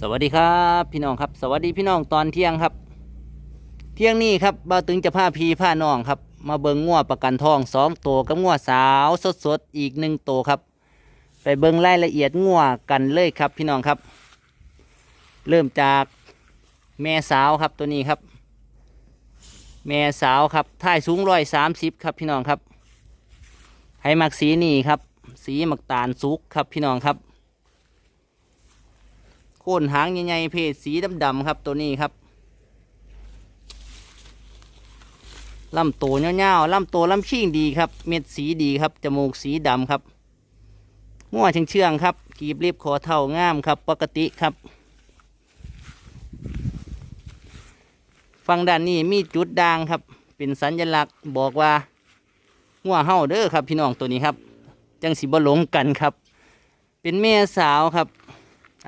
สวัสดีครับพี่น้องครับ สวัสดีพี่น้องตอนเที่ยงครับ เที่ยงนี้ครับบ่าวตึงจะพาพีพาน้องครับ มาเบิงงัวประกันทองสองตัวกับงัวสาวสดๆอีกหนึ่งตัวครับ ไปเบิงรายละเอียดงัวกันเลยครับพี่น้องครับ เริ่มจากแม่สาวครับตัวนี้ครับ แม่สาวครับท่ายสูงร้อยสามสิบครับพี่น้องครับ ให้มักสีนี่ครับ สีหมักตาลสุกครับพี่น้องครับ โคนหางใหญ่ๆเพศสีดำๆครับตัวนี้ครับลำโตเงาๆลำโตลำชิ่งดีครับ เม็ดสีดีครับ จมูกสีดำครับง่วเชื่องๆครับ กีบเรียบคอเท่างามครับ ปกติครับฝั่งด้านนี้มีจุดด่างครับ เป็นสัญลักษณ์บอกว่าง่วเฮาเด้อครับ พี่น้องตัวนี้ครับ จังสีบ่หลงกันครับ เป็นแม่สาวครับ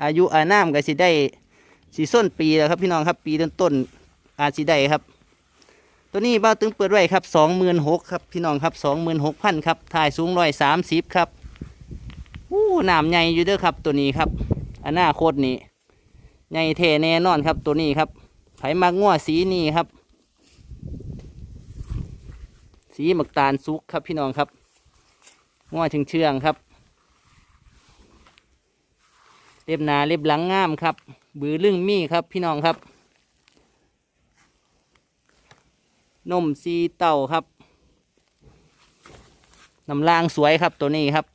อายุอานามก็สิได้สีส้นปีแล้วครับพี่น้องครับปีต้นต้นอาสิได้ครับ ตัวนี้บ้าตึงเปิดไว้ครับสองหมื่นหกครับพี่น้องครับสองหมื่นหกพันครับถ่ายสูงร้อยสามสิบครับอู้หนามใหญ่อยู่เด้อครับตัวนี้ครับอนาคตนี่ใหญ่เทแน่นอนครับตัวนี้ครับ ไผมักง่วสีนี่ครับ สีหมักตาลสุกครับพี่น้องครับง่วเชื่องๆครับ เล็บหนาเล็บหลังงามครับ บือลึ่งมี่ครับพี่น้องครับ นมซีเต่าครับน้ำลางสวยครับตัวนี้ครับ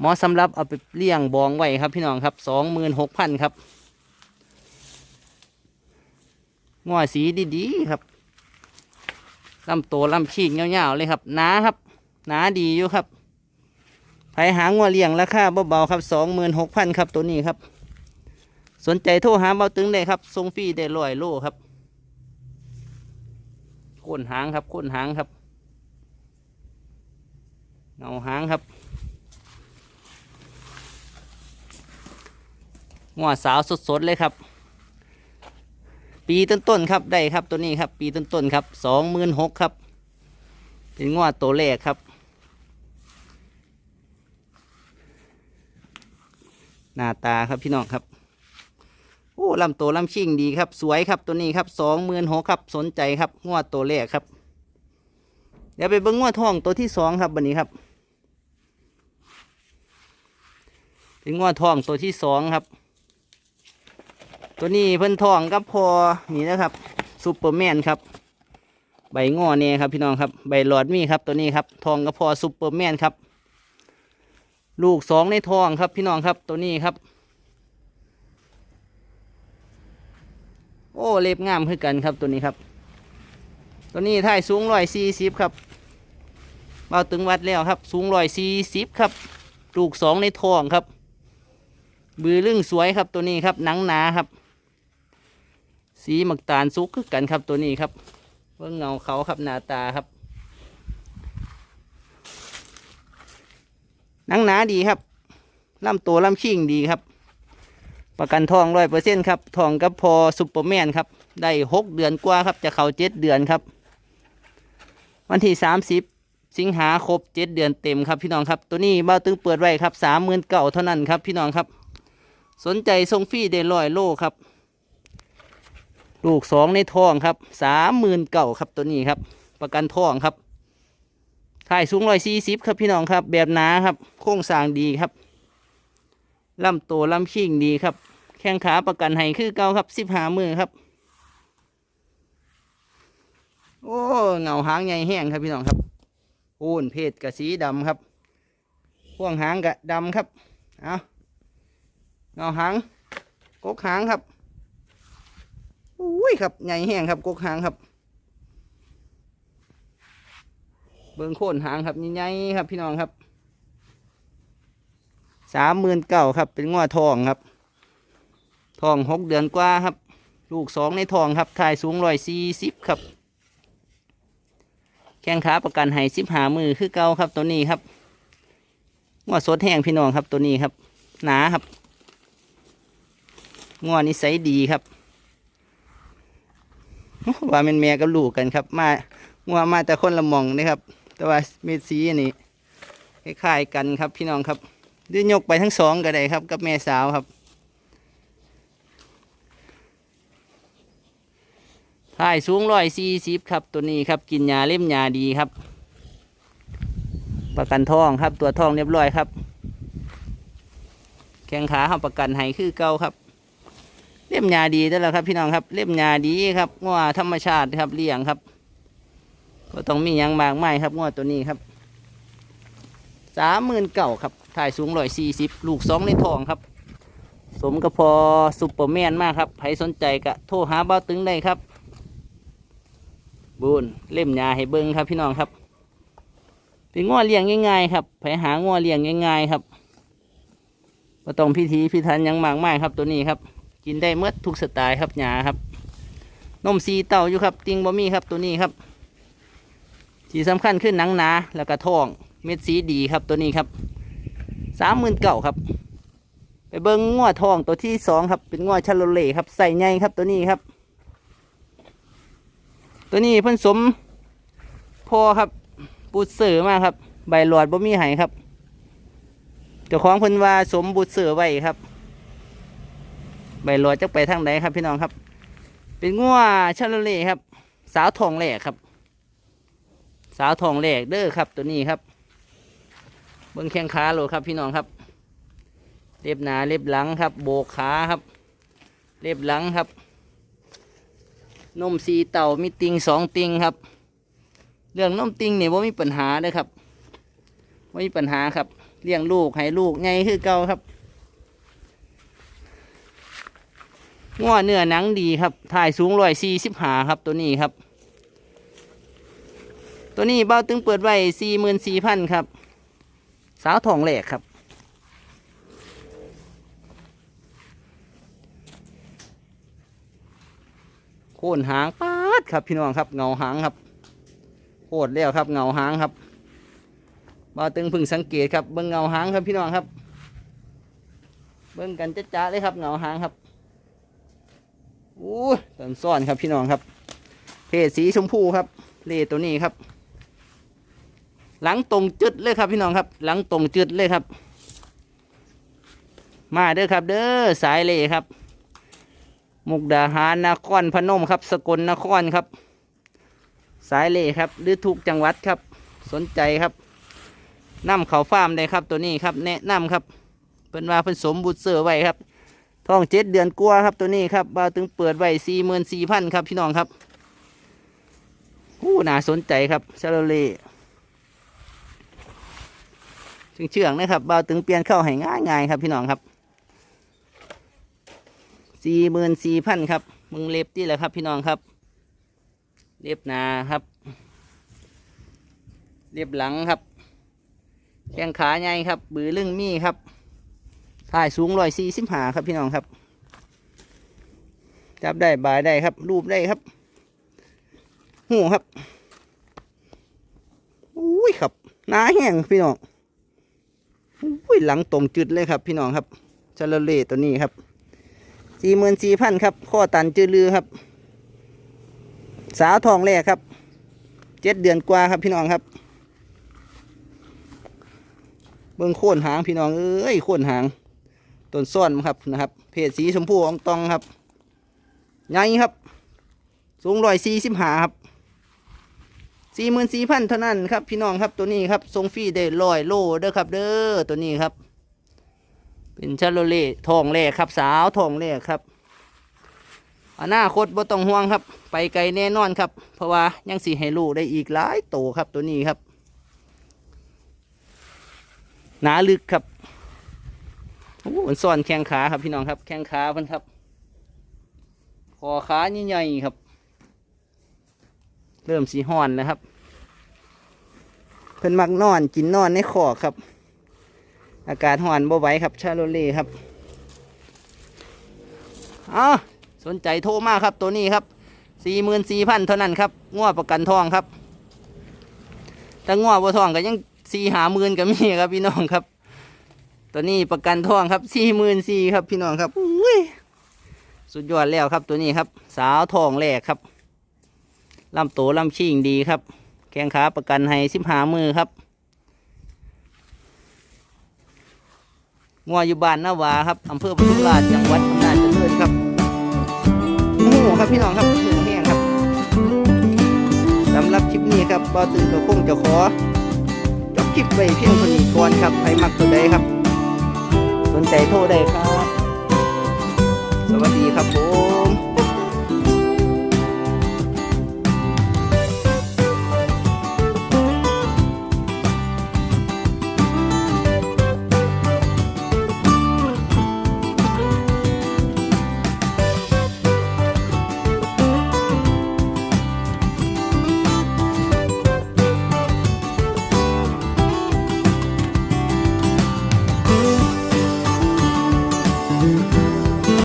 หมาะสำหรับเอาไปเลี้ยงบองไว้ครับพี่น้องครับสองหมื่นหกพันครับง้อสีดีๆครับลำโตลำชีกเงาวๆเลยครับหนาครับหนาดีอยู่ครับ หางัวเลี้ยงราคาเบาๆครับสองหมื่นหกพันครับตัวนี้ครับ สนใจโทรหาเบาตึงได้ครับส่งฟรีได้ร้อยโลครับโคนหางครับโคนหางครับเงาหางครับงัวสาวสดๆเลยครับ ปีต้นๆครับได้ครับตัวนี้ครับ ปีต้นๆครับสองหมื่นหกครับ เป็นงัวตัวแรกครับ หน้าตาครับพี่น้องครับ โอ้ลำโตลำชิ่งดีครับ สวยครับตัวนี้ครับสองหมื่นหกครับสนใจครับงวดตัวแรกครับ เดี๋ยวไปเบิ้งงวดทองตัวที่สองครับวันนี้ครับเป็นงวดทองตัวที่สองครับ ตัวนี้เพิ่นทองกับพอนี่นะครับซูเปอร์แมนครับใบงอเนี่ยครับพี่น้องครับใบหลอดมีครับตัวนี้ครับทองกับพอซูเปอร์แมนครับ ลูกสองในท้องครับพี่น้องครับตัวนี้ครับ โอ้เล็บงามขึ้นกันครับตัวนี้ครับ ตัวนี้ท่ายสูงร้อยสี่สิบครับเบาตึงวัดแล้วครับ สูงร้อยสี่สิบครับ ลูกสองในท้องครับ บือลึ่งสวยครับตัวนี้ครับหนังหนาครับ สีหมักตาลซุกคือกันครับตัวนี้ครับเบื้องเงาเขาครับหน้าตาครับ นังหนาดีครับลำตัวลำชิงดีครับ ประกันทองร้อยเปอร์เซ็นครับทองกับพอซุปเปอร์แมนครับ ได้หกเดือนกว่าครับ จะเข้าเจ็ดเดือนครับ วันที่สามสิบสิงหาครบเจ็ดเดือนเต็มครับพี่น้องครับ ตัวนี้บ้าตึงเปิดไว้ครับสามหมื่นเก่าเท่านั้นครับพี่น้องครับ สนใจส่งฟรีได้ร้อยโลครับ ลูกสองในทองครับสามหมื่นเก่าครับตัวนี้ครับ ประกันทองครับ ถ่ายสูงร้อยสี่สิบครับพี่น้องครับ แบบหนาครับ โครงสร้างดีครับลำโตลำชิงดีครับ แข้งขาประกันให้คือเก่าครับสิบหามือครับ โอ้เงาหางใหญ่แห้งครับพี่น้องครับโอนเพศกับสีดำครับพ่วงหางกับดำครับเอาเงาหางกกหางครับอุ้ยครับใหญ่แห้งครับกกหางครับ เบิ้งโคนหางครับใหญ่ๆครับพี่น้องครับสามหมื่นเก้าครับ เป็นง้อทองครับทองหกเดือนกว่าครับ ลูกสองในทองครับถ่ายสูงร้อยสี่สิบครับ แข้งขาประกันให้สิบหามือคือเก่าครับตัวนี้ครับง้อสดแห้งพี่น้องครับตัวนี้ครับ หนาครับง้อนิสัยดีครับว่าเป็นแม่กับลูกกันครับ มางัวมาแต่คนละมองนะครับ ตัวเม็ดสีนี่คล้ายๆกันครับพี่น้องครับดื้อยยกไปทั้งสองก็ได้ครับ กับแม่สาวครับท้ายสูงร้อยสี่สิบครับตัวนี้ครับกินยาเล่มยาดีครับ ประกันท้องครับตัวท้องเรียบร้อยครับ แข้งขาครับประกันให้คือเก่าครับ เล่มยาดีได้แล้วครับพี่น้องครับ เล่มยาดีครับง้อธรรมชาติครับเลี้ยงครับ ก็ต้องมียังมากไม่ครับงัวตัวนี้ครับสามหมื่นเก่าครับถ่ายสูงร้อยสี่สิบลูกสองในทองครับ สมกับพอซุปเปอร์แมนมากครับใครสนใจก็โทรหาเบ้าตึงได้ครับบุญเล่มยาให้เบิ้งครับพี่น้องครับ เป็นง้อเลี้ยงง่ายๆครับไปหาง้อเลี้ยงง่ายๆครับก็ต้องพิธีพิธันยังมากมายครับตัวนี้ครับ กินได้เมื่อทุกสไตล์ครับยาครับนมสีเต่าอยู่ครับติงบะมี่ครับตัวนี้ครับ ที่สำคัญขึ้นหนังหนาแล้วก็ทองเม็ดสีดีครับตัวนี้ครับสามหมื่นเก่าครับ ไปเบิ้งง้อทองตัวที่สองครับเป็นง้อชาโลเล่ครับใส่ใหญ่ครับตัวนี้ครับ ตัวนี้เพิ่นสมพอครับบุตรเสือมากครับ ใบหลอดบ่มีไห้ครับเจ้าของเพิ่นว่าสมบุตรเสือไว้ครับ ใบหลอดจะไปทางไหนครับพี่น้องครับ เป็นงัวชาโลเล่ครับ สาวทองแหลกครับ สาวทองแหลกเด้อครับ ตัวนี้ครับ เบิ้งแข้งขาโหลครับพี่น้องครับ เล็บหนาเล็บหลังครับ โบกขาครับ เล็บหลังครับ นมสีเต่ามีติงสองติงครับ เรื่องนมติงเนี่ยว่ามีปัญหาเลยครับว่ามีปัญหาครับ เลี้ยงลูกให้ลูกไงคือเก่าครับง้อเนื้อหนังดีครับถ่ายสูงร้อยสี่สิบหาครับตัวนี้ครับ ตัวนี้เบ้าตึงเปิดไว้สี่หมื่นสี่พันครับ สาวทองแหลกครับ โค่นหางปาดครับพี่น้องครับเงาหางครับโคตรแล้วครับเงาหางครับมาตึงพึ่งสังเกตครับเบิ้งเงาหางครับพี่น้องครับ เบิ้งกันจ้าๆเลยครับเงาหางครับอู้ตันซ่อนครับพี่น้องครับ เพศสีชมพูครับ เลตัวนี้ครับ หลังตรงจุดเลยครับพี่น้องครับ หลังตรงจุดเลยครับ มาเด้อครับ เด้อสายเลครับ มุกดาหารนครพนมครับ สกลนครครับ สายเล่ครับ หรือทุกจังหวัดครับ สนใจครับนำเขาฟาร์มได้ครับ ตัวนี้ครับ แนะนำครับเป็นว่าเป็นสมบุตรเสือไว้ครับท้องเจ็ดเดือนกว่าครับตัวนี้ครับบ่าถึงเปิดไว้สี่หมื่นสี่พันครับพี่น้องครับผู้น่าสนใจครับชาโลเล่ เชื่องๆนะครับบ่าวถึงเปลี่ยนเข้าให้ง่ายๆครับพี่น้องครับสี่หมื่นสี่พันครับ มึงเล็บที่แหละครับ พี่น้องครับ เล็บหนาครับ เล็บหลังครับแข้งขาใหญ่ครับ บือลึงมีครับถ่ายสูงร้อยสี่สิบหาครับพี่น้องครับ จับได้บายได้ครับ รูปได้ครับหูครับอุ้ยครับหนาแห้งพี่น้อง ยหลังตรงจุดเลยครับพี่น้องครับชาลเลตัวนี้ครับสี่หมื่นสี่พันครับข้อตันจือลือครับ สาวทองแรกครับเจ็ดเดือนกว่าครับพี่น้องครับ เบิ้งโค่นหางพี่น้องเอ้ยโค่นหางต้นซ่อนครับนะครับ เพศสีชมพูอองตองครับใหญ่ครับ สูงร้อยสี่สิบหาครับ สี่หมื่นสี่พันเท่านั้นครับพี่น้องครับตัวนี้ครับทรงฟรีได้ร้อยโลเด้อครับ เด้อตัวนี้ครับ เป็นชาโลเล่ทองแรกครับ สาวทองแรกครับอนาคตบ่ต้องห่วงครับ ไปไกลแน่นอนครับ เพราะว่ายังสีให้ลูกได้อีกหลายโตครับตัวนี้ครับหนาลึกครับโอ้มันซ่อนแข้งขาครับพี่น้องครับ แข้งขาเพิ่นครับคอขาใหญ่ๆครับ เริ่มสีห่อนแล้วครับ เพิ่นมักนอนกินนอนในคอกครับ อากาศห่อนบ่ไหวครับ ชาโลเล่ครับอ้าสนใจโทรมาครับตัวนี้ครับสี่หมื่นสี่พันเท่านั้นครับง้อประกันทองครับแต่ง้อบ่ทองก็ยังสี่หาหมื่นก็มีครับพี่น้องครับ ตัวนี้ประกันทองครับสี่หมื่นสี่ครับพี่น้องครับอุ้ยสุดยอดแล้วครับตัวนี้ครับ สาวทองแรกครับ ลำโตลำชิงดีครับ แข้งขาประกันให้สิบหามือครับงัวอยู่บ้านนาวาครับอำเภอปทุมราชจังหวัดอำนาจเจริญครับหูครับพี่น้องครับหมูแห้งครับรับคลิปนี้ครับบ่ตื่นก็คงจะขอจบคลิปไปเพียงเท่านี้ก่อนครับใครมักตัวใดครับ สนใจโทรได้ครับ สวัสดีครับผม